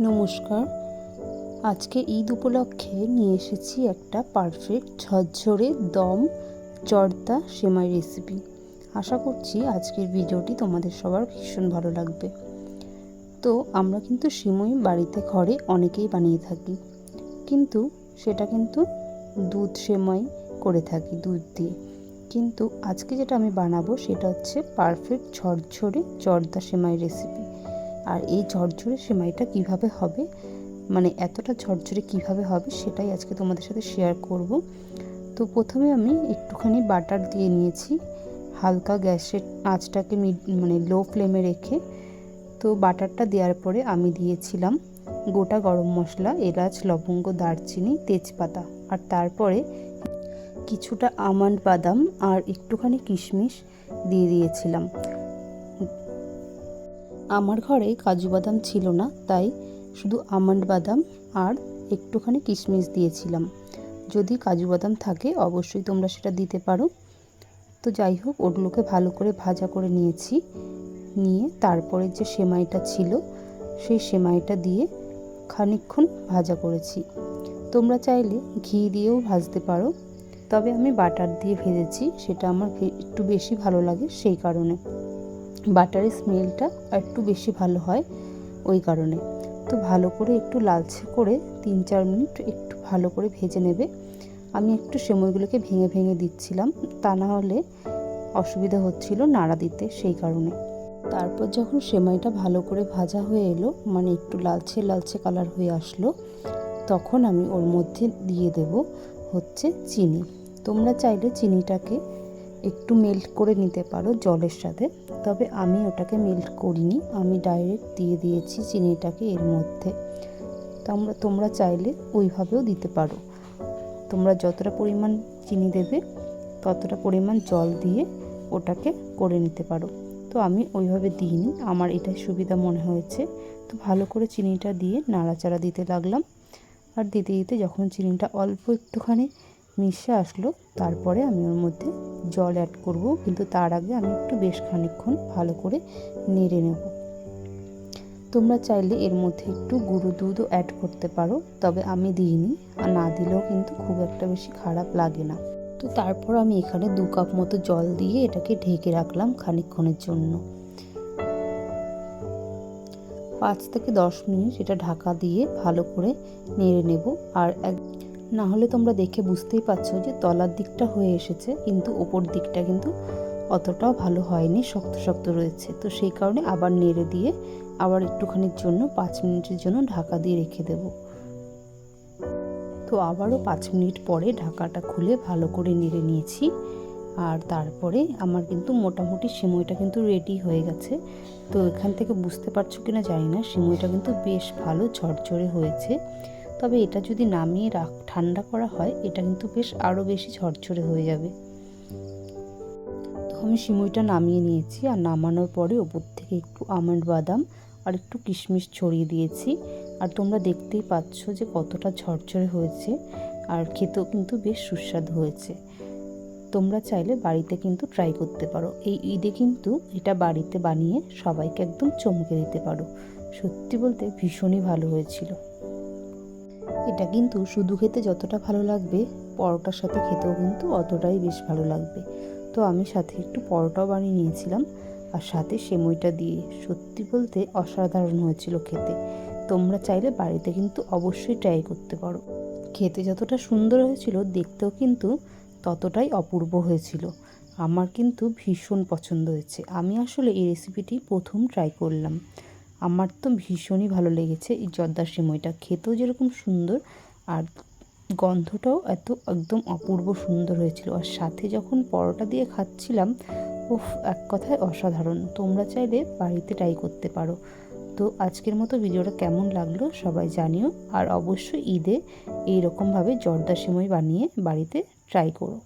নমস্কার। আজকে ঈদ উপলক্ষে নিয়ে এসেছি একটা পারফেক্ট ঝরঝরে দম জর্দা সেমাই রেসিপি আশা করছি আজকের ভিডিওটি তোমাদের সবার ভীষণ ভালো লাগবে। তো আমরা কিন্তু সিমই বাড়িতে ঘরে অনেকেই বানিয়ে থাকি। কিন্তু সেটা কিন্তু দুধ সেমাই করে থাকি, দুধ দিয়ে। কিন্তু আজকে যেটা আমি বানাবো সেটা হচ্ছে পারফেক্ট ঝরঝরে জর্দা সেমাই রেসিপি আর এই ঝরঝরে সেমাইটা কীভাবে হবে? মানে এতটা ঝরঝরে কীভাবে হবে সেটাই আজকে তোমাদের সাথে শেয়ার করব। তো প্রথমে আমি একটুখানি বাটার দিয়ে নিয়েছি, হালকা গ্যাসের আঁচটাকে মিড মানে লো ফ্লেমে রেখে। তো বাটারটা দেওয়ার পরে আমি দিয়েছিলাম গোটা গরম মশলা, এলাচ, লবঙ্গ, দারচিনি, তেজপাতা। আর তারপরে কিছুটা আমন্ড বাদাম আর একটুখানি কিশমিশ দিয়ে দিয়েছিলাম। আমার ঘরে কাজু বাদাম ছিল না, তাই শুধু আমন্ড বাদাম আর একটুখানি কিশমিশ দিয়েছিলাম। যদি কাজু বাদাম থাকে, অবশ্যই তোমরা সেটা দিতে পারো। তো যাই হোক, ওগুলোকে ভালো করে ভাজা করে নিয়েছি। নিয়ে তারপরে যে সেমাইটা ছিল, সেই সেমাইটা দিয়ে খানিক্ষণ ভাজা করেছি। তোমরা চাইলে ঘি দিয়েও ভাজতে পারো, তবে আমি বাটার দিয়ে ভেজেছি, সেটা আমার একটু বেশি ভালো লাগে সেই কারণে। বাটারের স্মেলটা একটু বেশি ভালো হয় ওই কারণে। তো ভালো করে একটু লালচে করে তিন চার মিনিট একটু ভালো করে ভেজে নেবে। আমি একটু সেমইগুলোকে ভেঙে ভেঙে দিচ্ছিলাম, তা না হলে অসুবিধা হচ্ছিল নাড়া দিতে সেই কারণে। তারপর যখন সেমাইটা ভালো করে ভাজা হয়ে এলো মানে একটু লালচে লালচে কালার হয়ে আসলো, তখন আমি ওর মধ্যে দিয়ে দেব হচ্ছে চিনি। তোমরা চাইলে চিনিটাকে একটু মেল্ট করে নিতে পারো জলের সাথে। তবে আমি ওটাকে মেল্ট করিনি, আমি ডাইরেক্ট দিয়ে দিয়েছি চিনিটাকে এর মধ্যে। তোমরা তোমরা চাইলে ওইভাবেও দিতে পারো। তোমরা যতটা পরিমাণ চিনি দেবে, ততটা পরিমাণ জল দিয়ে ওটাকে করে নিতে পারো। তো আমি ওইভাবে দিইনি, আমার এটাই সুবিধা মনে হয়েছে। তো ভালো করে চিনিটা দিয়ে নাড়াচাড়া দিতে লাগলাম। আর দিতে দিতে যখন চিনিটা অল্প একটুখানি মিশে আসলো। তারপরে আমি ওর মধ্যে জল অ্যাড করব। কিন্তু তার আগে আমি একটু বেশ খানিক্ষণ ভালো করে নেড়ে নেব। তোমরা চাইলে এর মধ্যে একটু গুঁড়ো দুধও অ্যাড করতে পারো। তবে আমি দিইনি। আর না দিলেও কিন্তু খুব একটা বেশি খারাপ লাগে না। তো তারপর আমি এখানে দু কাপ মতো জল দিয়ে এটাকে ঢেকে রাখলাম খানিক্ষণের জন্য। পাঁচ থেকে দশ মিনিট এটা ঢাকা দিয়ে ভালো করে নেড়ে নেব। আর এক না হলে তোমরা দেখে বুঝতেই পারছ যে তলার দিকটা হয়ে এসেছে, কিন্তু ওপর দিকটা কিন্তু অতটাও ভালো হয়নি, শক্ত শক্ত রয়েছে। তো সেই কারণে আবার নেড়ে দিয়ে আবার একটুখানির জন্য, পাঁচ মিনিটের জন্য ঢাকা দিয়ে রেখে দেব। তো আবারও পাঁচ মিনিট পরে ঢাকাটা খুলে ভালো করে নেড়ে নিয়েছি। আর তারপরে আমার কিন্তু মোটামুটি সিমইটা কিন্তু রেডি হয়ে গেছে। তো এখান থেকে বুঝতে পারছ কিনা জানি না, সিমইটা কিন্তু বেশ ভালো ঝরঝরে হয়েছে। তবে এটা যদি নামিয়ে রাখ, ঠান্ডা করা হয়, এটা কিন্তু বেশ আরও বেশি ঝরঝরে হয়ে যাবে। তো আমি সিমইটা নামিয়ে নিয়েছি, আর নামানোর পরে ওপর থেকে একটু আমন্ড বাদাম আর একটু কিশমিশ ছড়িয়ে দিয়েছি। আর তোমরা দেখতেই পাচ্ছ যে কতটা ঝরঝরে হয়েছে, আর খেতেও কিন্তু বেশ সুস্বাদু হয়েছে। তোমরা চাইলে বাড়িতে কিন্তু ট্রাই করতে পারো। এই ঈদে কিন্তু এটা বাড়িতে বানিয়ে সবাইকে একদম চমকে দিতে পারো। সত্যি বলতে ভীষণই ভালো হয়েছিল। এটা কিন্তু শুধু খেতে যতটা ভালো লাগবে, পরোটার সাথে খেতেও কিন্তু অতটাই বেশ ভালো লাগবে। তো আমি সাথে একটু পরোটাও বানিয়ে নিয়েছিলাম, আর সাথে সেমইটা দিয়ে সত্যি বলতে অসাধারণ হয়েছিল খেতে। তোমরা চাইলে বাড়িতে কিন্তু অবশ্যই ট্রাই করতে পারো। খেতে যতটা সুন্দর হয়েছিল, দেখতেও কিন্তু ততটাই অপূর্ব হয়েছিল। আমার কিন্তু ভীষণ পছন্দ হয়েছে। আমি আসলে এই রেসিপিটি প্রথম ট্রাই করলাম। আমার তো ভীষণই ভালো লেগেছে এই জর্দার সিমইটা। খেতেও যেরকম সুন্দর আর গন্ধটাও এত একদম অপূর্ব সুন্দর হয়েছিল। আর সাথে যখন পরোটা দিয়ে খাচ্ছিলাম, উফ, এক কথায় অসাধারণ। তোমরা চাইলে বাড়িতে ট্রাই করতে পারো। তো আজকের মতো ভিডিওটা কেমন লাগল সবাই জানিও। আর অবশ্যই ঈদে এইরকমভাবে জর্দা সিমই বানিয়ে বাড়িতে ট্রাই করো।